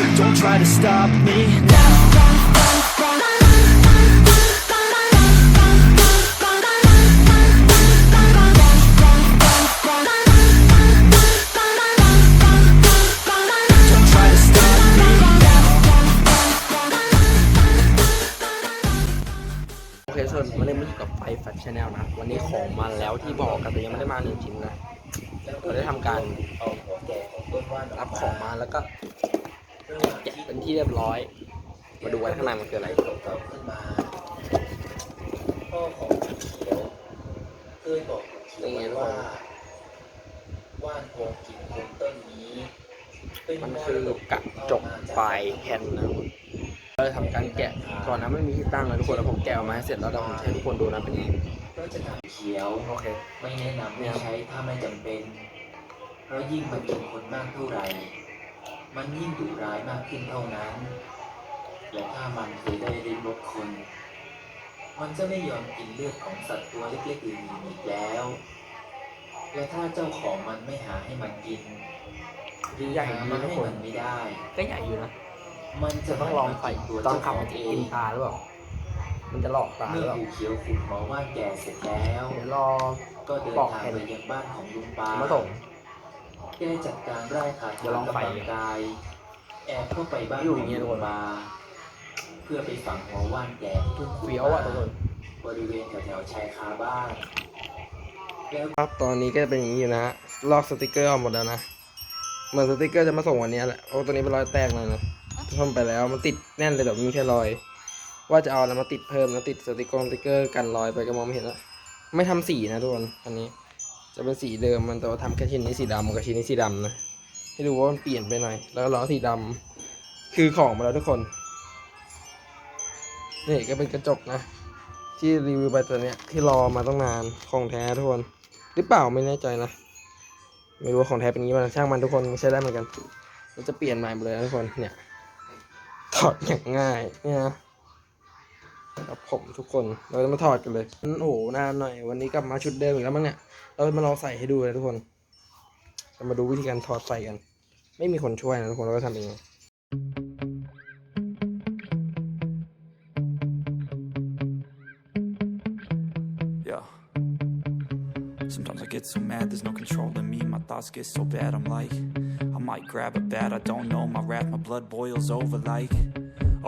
Don't try to stop me Don't try to stop me โอเคส่วนวันนี้มาอยู่กับไฟแฟชชั่นแนลนะ วันนี้ของมาแล้วที่บอกกันแต่ยังไม่ได้มาหนึ่งชิ้นนะเราได้ทำการรับของมาแล้วก็ ที่เรียบร้อย มาดูกันข้างในมันคืออะไรพ่อของเขียวเคยบอกกับเขียวไว้ว่าว่านโพงกินโคนต้นนี้เป็นมันคือกระจกปลายแผ่นนะครับเราจะทำการแกะก่อนนะไม่มีที่ตั้งเลยทุกคนแล้วผมแกะออกมาให้เสร็จแล้วเดี๋ยวผมจะให้ทุกคนดูนะเป็นยังไงก็จะทำเขียวโอเคไม่แนะนำให้ใช้ถ้าไม่จำเป็น เพราะยิ่งมันกินคนมากเท่าไหร่ มันยิ่งดุร้ายมากขึ้นเท่านั้น และถ้ามันเคยได้ริมรสคน มันจะไม่ยอมกินเลือดของสัตว์ตัวเล็กๆอื่นๆอีกแล้ว และถ้าเจ้าของมันไม่หาให้มันกินหรือใหญ่หาดีมานะให้คนมันไม่ได้ ก็ใหญ่อยู่นะ มันจะจะต้องลองใส่ตัวตอนเจ้าขขับองมันจะเอกิงนตาหรือเปล่า มันจะหลอกตาหเมื่รืออเปล่าปู่เขียวขุดหมอว่านแก่เสร็จแล้ว เดี๋ยวรอก็เดินปอกทางแผ่นไปยังบ้านของลุงปามาส่ง แกจัดการไร่ขาดเดี๋ยวลองไฟกำลังกาย แอบเข้าไปบ้านอยู่ขออย่างเงี้ยทุลุกคงนปาเพื่อไปฝังหัวว่านแก่ที่ทุ่งเฟี้ยวอะทุกคนบริเวณแถวๆชายคาบ้านแล้วครับตอนนี้ก็จะเป็นอย่างนี้อยู่นะฮะลอกสติกเกอร์ออกหมดแล้วนะเหมือนสติกเกอร์จะมาส่งวันนี้แหละโอ้ตัวนี้เป็นรอยแตกเลยนะทำไปแล้วมันติดแน่นเลยแต่มีแค่รอย ว่าจะเอาอะไรมาติดเพิ่มนะติดสติกเกอร์สติกเกอร์กันรอยไปก็มองไม่เห็นแล้วไม่ทำสีนะทุกคนอันนี้ จะเป็นสีเดิมมันแต่ว่าทำแค่ชิ้นนี้สีดำกับชิ้นนี้สีดำนะให้ดูว่ามันเปลี่ยนไปหน่อย แล้วล้อสีดำคือของมาแล้วทุกคน นี่ก็เป็นกระจกนะ ที่รีวิวไปตัวเนี้ยที่รอมาตั้งนานของแท้ทุกคน หรือเปล่าไม่แน่ใจนะ ไม่รู้ว่าของแท้เป็นอย่างนี้มั้ยช่างมันทุกคนใช้ได้เหมือนกันเราจะเปลี่ยนใหม่หมดเลยนะทุกคนเนี่ยถอดอย่างง่ายเนี่ยนะ ครับผมทุกคนเราจะมาถอดกันเลยโอ้โหนานหน่อย วันนี้กลับมาชุดเดิมอีกแล้วมั้งเนี่ย เราจะมาลองใส่ให้ดูเลยทุกคนจะมาดูวิธีการถอดใส่กัน ไม่มีคนช่วยนะทุกคนเราก็ทำเอง Yeah. Sometimes I get so mad, there's no control in me. My thoughts get so bad, I'm like, I might grab a bat, I don't know. My wrath, my blood boils over like,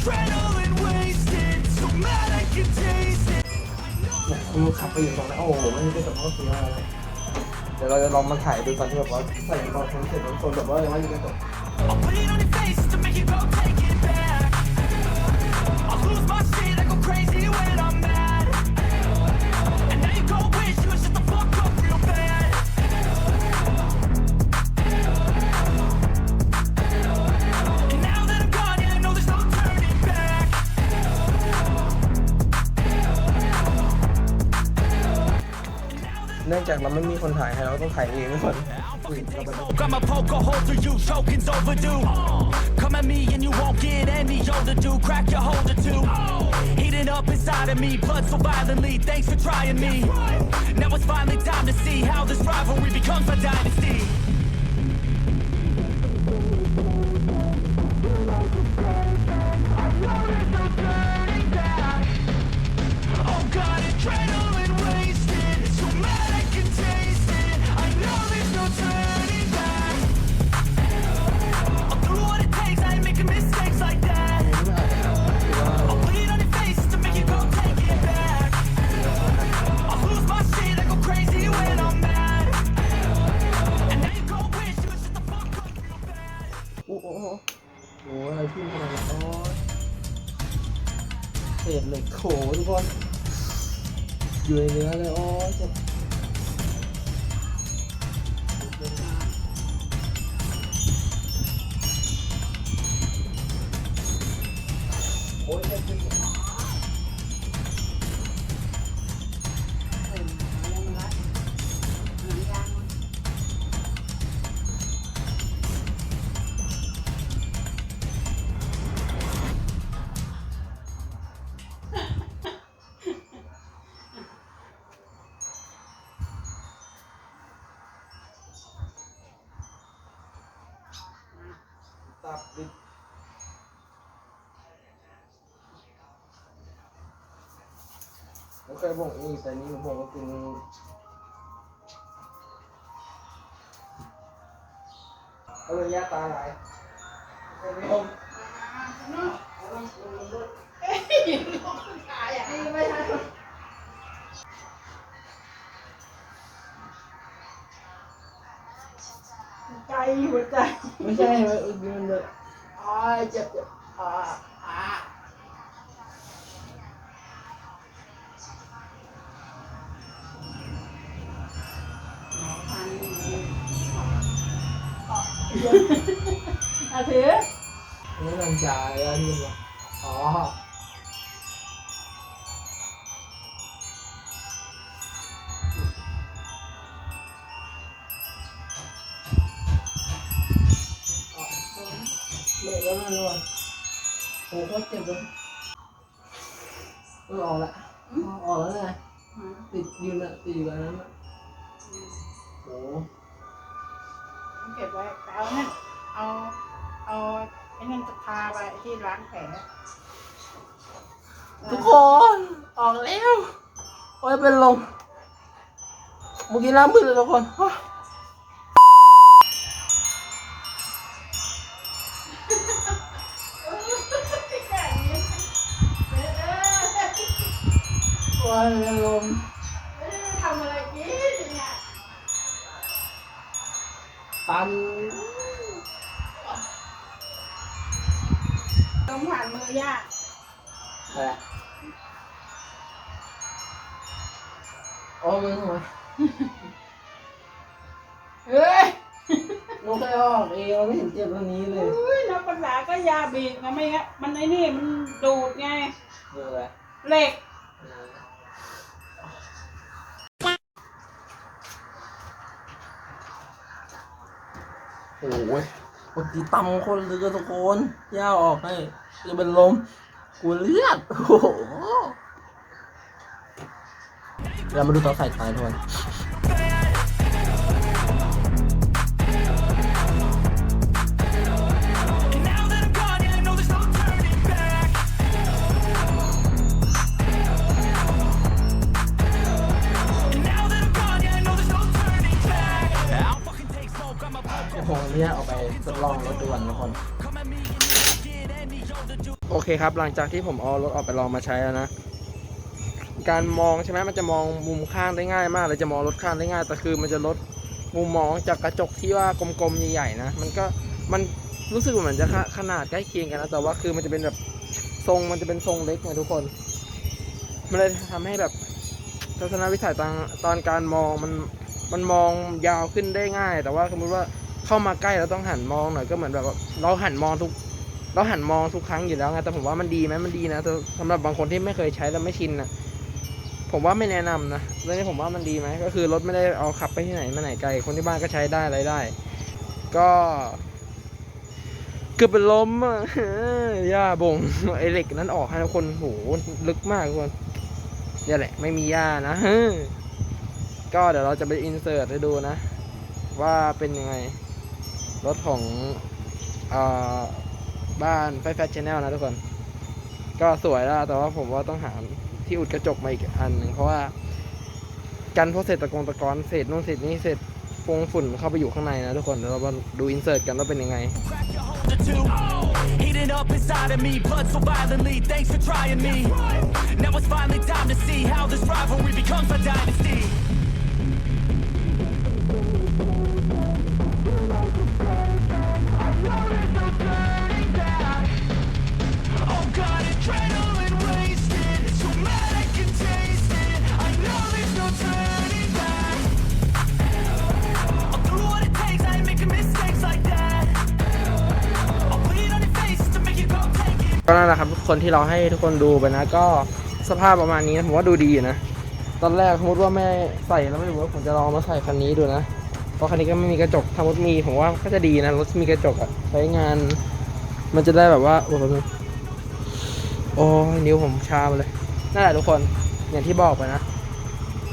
adrenaline wasted. So mad I can taste it. เนี่ยคือขับไปอยู่ตรงนั้นโอ้โหไม่ได้แบบว่าเสียอะไรเลยเดี๋ยวเราจะลองมาถ่ายดูตอนที่แบบว่าใส่ตอนทั้งเสร็จแล้วคนแบบว่ายังไม่มีกระจก I'll put it on จากเราไม่มีคนถ่ายให้เราต้องถ่ายเองทุกคนอุ้ยเราไป Got my poker hold to you, choking's overdue. Come at me and you won't get any older, dude. Crack your holder too. Heating up inside of me, blood so violently. Thanks for trying me. Now it's finally time to see how this rivalry becomes my dynasty. อยู่ในเนื้อเลย โอ้ยเจ็บ ผมเคยบอกนี่แต่นี่ผมบอกว่ากินเอาเลยยาตาไหลเอาไปอมใจหัวใจไม่ใช่ไม่อึดมันเลยอ้ายเจ็บเจ็บอ่า อ่าอาถือนี่มันจ่ายแล้วนี่วะอ๋อเละแล้วมันเลยโอ้โห เจ็บเลยเออออกละออกแล้วไงติดยืนอะติดอยู่กับนั้นอะโอ้โหเก็บไว้แต่เอานั่นเอาเอาไอ้นั่นจะทาไปที่ล้างแผลทุกคน ออกแล้วโอ้ยเป็นลมเมื่อกี้น้ำมืดเลยทุกคนอ้าว เฮ้ยลูกแค่ออกเองเราไม่เห็นเจ็บตรงนี้เลยอุ้ยน้ำปัญหาก็ยาบีบไงไม่งั้นมันไอ้นี่มันดูดไงเดูอะไรเหล็ก โอ้ยปกติตำคนเรือทุกคนย่าออกให้จะเป็นลมกูเลือดโอ้โหเรามาดูตอนใส่ท้ายทุกคน เนี่ยเอาไปทดลองรถดูก่อนทุกคน โอเคครับ หลังจากที่ผมเอารถออกไปลองมาใช้แล้วนะ การมองใช่ไหมมันจะมองมุมข้างได้ง่ายมากเลยจะมองรถข้างได้ง่ายแต่คือ มันจะลดมุมมองจากกระจกที่ว่ากลมๆใหญ่ๆนะ มันก็มันรู้สึกเหมือนจะขนาดใกล้เคียงกันนะแต่ว่าคือมันจะเป็นแบบทรงมันจะเป็นทรงเล็กไงทุกคน มันเลยทำให้แบบทัศนวิสัยตอนตอนการมองมันมันมองยาวขึ้นได้ง่าย แต่ว่าสมมติว่า เข้ามาใกล้เราต้องหันมองหน่อยก็เหมือนแบบเราหันมองทุก เราหันมองทุกครั้งอยู่แล้วไงแต่ผมว่ามันดีไหมมันดีนะแต่สำหรับบางคนที่ไม่เคยใช้แล้วไม่ชินนะผมว่าไม่แนะนำนะเรื่องนี้ผมว่ามันดีไหมก็คือรถไม่ได้เอาขับไปที่ไหนมาไหนไกล คนที่บ้านก็ใช้ได้อะไรได้ ก็เกือบเป็นล้มอะย่าบงไอเหล็กนั้นออกให้ทุกคนโหลึกมากทุกคนนี่แหละ ไม่มีย่านะก็เดี๋ยวเราจะไปอินเสิร์ตให้ดูนะ ว่าเป็นยังไง รถของอบ้านไฟแฟชแนลนะทุกคน ก็สวยแล้ว แต่ว่าผมว่าต้องหาที่อุดกระจกมาอีกอันหนึ่งเพราะว่ากันพวกเศษตะกงตะกอนเศษนู่นเศษนี่เศษฟงฝุ่นเข้าไปอยู่ข้างในนะทุกคนเดี๋ยวเรามาดูอินเสิร์ตกันว่าเป็นยังไง heating up inside of me, blood so violently. Thanks for trying me. Now it's finally time to see how this rivalry becomes a dynasty. แหละครับ ทุกคนที่เราให้ทุกคนดูไปนะ ก็สภาพประมาณนี้นะผมว่าดูดีนะ ตอนแรกสมมติว่าไม่ใส่แล้วไม่รู้ว่าผมจะลองมาใส่คันนี้ดูนะ เพราะคันนี้ก็ไม่มีกระจกถ้ามดมีผมว่าก็จะดีนะรถมีกระจกอะใช้งาน มันจะได้แบบว่า โอ้โหโอ้ยนิ้วผมชาไปเลยนั่นแหละทุกคนอย่างที่บอกไปนะ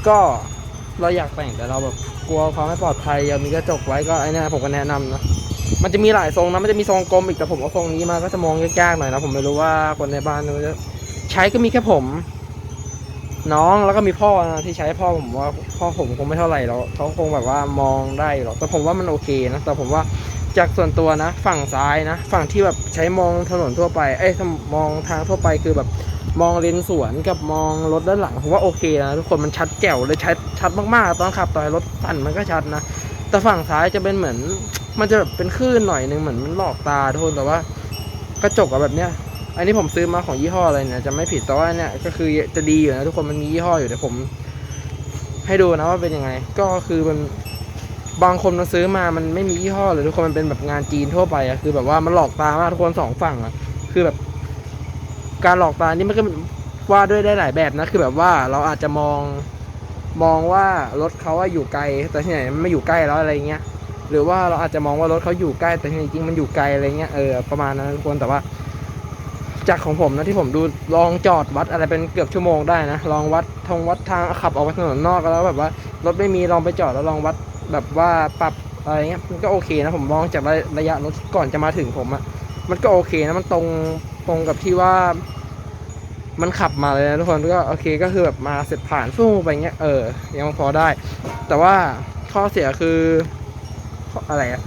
ก็เราอยากแต่งแต่เราแบบกลัวความไม่ปลอดภัยอยากมีกระจกไว้ก็ไอ้นี่ผมก็แนะนำนะ มันจะมีหลายทรงนะมันจะมีทรงกลมอีกแต่ผมเอาทรงนี้มาก็จะมองยากๆหน่อยนะผมไม่รู้ว่าคนในบ้านเขาจะใช้ก็มีแค่ผม น้องแล้วก็มีพ่อนะที่ใช้พ่อผมว่าพ่อผมคงไม่เท่าไหร่หรอกเขาคงแบบว่ามองได้หรอกแต่ผมว่ามันโอเคนะแต่ผมว่าจากส่วนตัวนะ ฝั่งซ้ายนะ ฝั่งที่แบบใช้มองถนนทั่วไป เอ้ยมองทางทั่วไปคือแบบมองเลนสวนกับมองรถด้านหลังผมว่าโอเคนะทุกคนมันชัดแจ๋วเลยชัดชัดมากๆ ตอนขับต่อยรถสั่นมันก็ชัดนะแต่ฝั่งซ้ายจะเป็นเหมือน มันจะแบบเป็นคลื่นหน่อยนึงเหมือนมันหลอกตาทุกคนแต่ว่ากระจกอะแบบเนี้ย อันนี้ผมซื้อมาของยี่ห้ออะไรเนี่ยจะไม่ผิดแต่ว่าเนี่ยก็คือจะดีอยู่นะทุกคนมันมียี่ห้ออยู่เดี๋ยวผม ให้ดูนะว่าเป็นยังไง ก็คือมันบางคนมาซื้อมามันไม่มียี่ห้อเลยทุกคนมันเป็นแบบงานจีนทั่วไปอะคือแบบว่ามันหลอกตามากทุกคนสองฝั่งอะคือแบบ การหลอกตานี่มันก็ว่าด้วยได้หลายแบบนะคือแบบว่าเราอาจจะมองมองว่ารถเขาอะอยู่ไกล แต่ที่ไหนมันไม่อยู่ใกล้แล้วอะไรเงี้ย หรือว่าเราอาจจะมองว่ารถเขาอยู่ใกล้แต่จริงๆมันอยู่ไกลอะไรเงี้ยเออประมาณนั้นทุกคนแต่ว่า จากของผมนะที่ผมดูลองจอดวัดอะไรเป็นเกือบชั่วโมงได้นะลองวัดทงวัดทางขับออกไปถนนนอกแล้วแบบว่ารถไม่มีลองไปจอดแล้วลองวัดแบบว่าปรับอะไรเงี้ยมันก็โอเคนะผมมองจากระระยะรถก่อนจะมาถึงผมอะมันก็โอเคนะมันตรงตรงกับที่ว่า มันขับมาเลยนะทุกคนก็โอเคก็คือแบบมาเสร็จผ่านฟู่ไปเงี้ยเออยังพอได้ แต่ว่าข้อเสียคือ อะไรอะ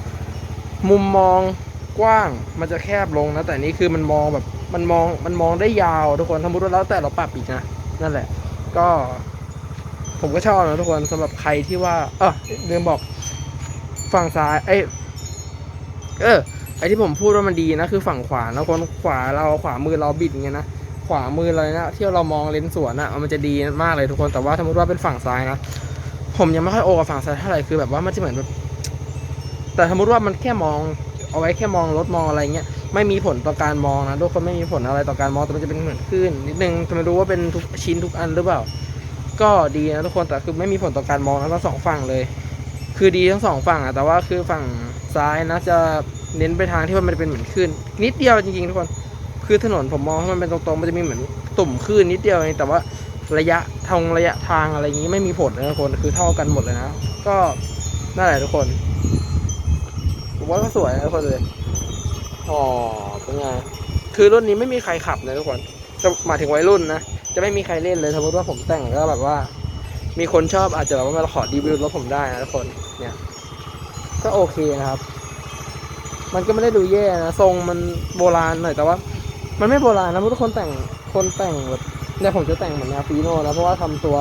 มุมมองกว้างมันจะแคบลงนะ แต่นี่คือมันมองแบบมันมองมันมองได้ยาวทุกคนสมมติว่าแล้วแต่เราปรับอีกนะนั่นแหละ ก็ ผมก็ชอบนะทุกคนสำหรับใครที่ว่า เออลืมบอกฝั่งซ้ายเอ้ยเออไอที่ผมพูดว่ามันดีนะคือฝั่งขวานะคนขวาเราขวามือเราบิดอย่างเงี้ยนะขวามือเราเนี่ยนะที่เรามองเลนสวนอะมันจะดีมากเลยทุกคนแต่ว่าสมมติว่าเป็นฝั่งซ้ายนะผมยังไม่ค่อยโอกับฝั่งซ้ายเท่าไหร่คือแบบว่ามันจะเหมือนแบบ แต่สมมติว่ามันแค่มอง เอาไว้แค่มองรถมองอะไรเงี้ยไม่มีผลต่อการมองนะทุกคนไม่มีผลอะไรต่อการมองแต่มันจะเป็นเหมือนคลื่นนิดนึงจะไม่รู้ว่าเป็นทุกชิ้นทุกอันหรือเปล่า ก็ดีนะทุกคนแต่คือไม่มีผลต่อการมองนะทั้งสองฝั่งเลย คือดีทั้งสองฝั่งอะแต่ว่าคือฝั่งซ้ายนะจะเน้นไปทางที่ว่ามันเป็นเหมือนคลื่นนิดเดียวจริงๆทุกคนคือถนนผมมองว่ามันเป็นตรงๆมันจะมีเหมือนตุ่มคลื่นนิดเดียวเองแต่ว่าระยะทางระยะทางอะไรอย่างนี้ไม่มีผลนะทุกคนคือเท่ากันหมดเลยนะ ก็นั่นแหละทุกคน ผมว่าก็สวยนะทุกคนเลยอ๋อเป็นไงคือรุ่นนี้ไม่มีใครขับนะทุกคนจะหมายถึงวัยรุ่นนะจะไม่มีใครเล่นเลยสมมติว่าผมแต่งแล้วแบบว่า มีคนชอบอาจจะแบบว่ามาขอรีวิวรถผมได้นะทุกคนเนี่ยก็โอเคนะครับ มันก็ไม่ได้ดูแย่นะทรงมันโบราณหน่อยแต่ว่า มันไม่โบราณนะทุกคนแต่งคนแต่งแบบเนี่ยผมจะแต่งเหมือนแนวฟีโน่นะเพราะว่าทำตัว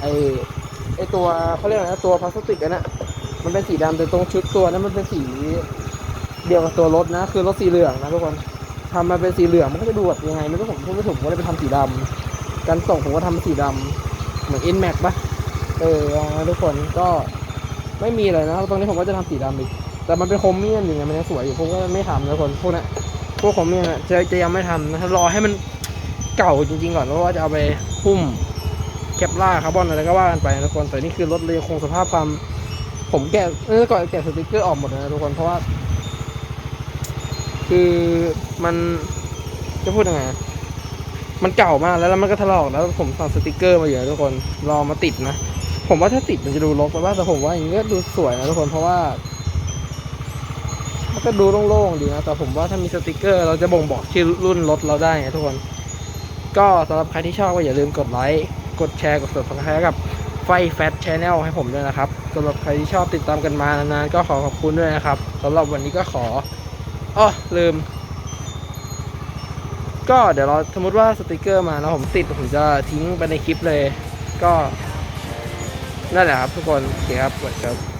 ไอไอตัวเขาเรียกอะไรนะตัวพลาสติกอันนะ มันเป็นสีดำแต่ตรงชุดตัวนั้นมันเป็นสีเดียวกับตัวรถนะ คือรถสีเหลืองนะทุกคนทำมาเป็นสีเหลืองมันก็จะดูแบบยังไงไม่รู้ผมพูดไม่ถูกผมก็เลยไปทำสีดำการส่งผมก็ทำเป็นสีดำเหมือน n m a x ปะเออทุกคนก็ไม่มีเลยนะตรงนี้ผมก็จะทำสีดำอีกแต่มันเป็นโครเมียมอยู่ไงมันยังสวยอยู่ผมก็ไม่ทำนะทุกคนพวกนี้พวกโครเมียมจะจะยังไม่ทำนะรอให้มันเก่าจริง ๆ ก่อนแล้วว่าจะเอาไปหุ้มแคปล่าคาร์บอนอะไรก็ว่ากันไปนะทุกคนแต่นี่คือรถเลยคงสภาพความ ผมแกะเออก่อนแกะสติกเกอร์ออกหมดเลยนะทุกคนเพราะว่า คือมันจะพูดยังไงมันเก่ามากแล้วแล้วมันก็ถลอกแล้วผมสั่งสติกเกอร์มาอยู่นะทุกคนรอมาติดนะผมว่าถ้าติดมันจะดูรกไปว่าแต่ผมว่าอย่างนี้ก็ดูสวยนะทุกคนเพราะว่า มันก็ดูโล่งๆดีนะแต่ผมว่าถ้ามีสติกเกอร์ เราจะบ่งบอกชื่อรุ่นรถเราได้ไงทุกคน ก็สำหรับใครที่ชอบก็อย่าลืมกดไลค์กดแชร์กด subscribe กับไฟแฟชชแนลให้ผมด้วยนะครับ สำหรับใครที่ชอบติดตามกันมานานๆก็ขอขอบคุณด้วยนะครับสำหรับวันนี้ก็ขออ้อลืม ก็เดี๋ยวเราสมมติว่าสติกเกอร์มาแล้วผมติดผมจะทิ้งไปในคลิปเลย ก็นั่นแหละครับทุกคนโอเคครับสวัสดีครับ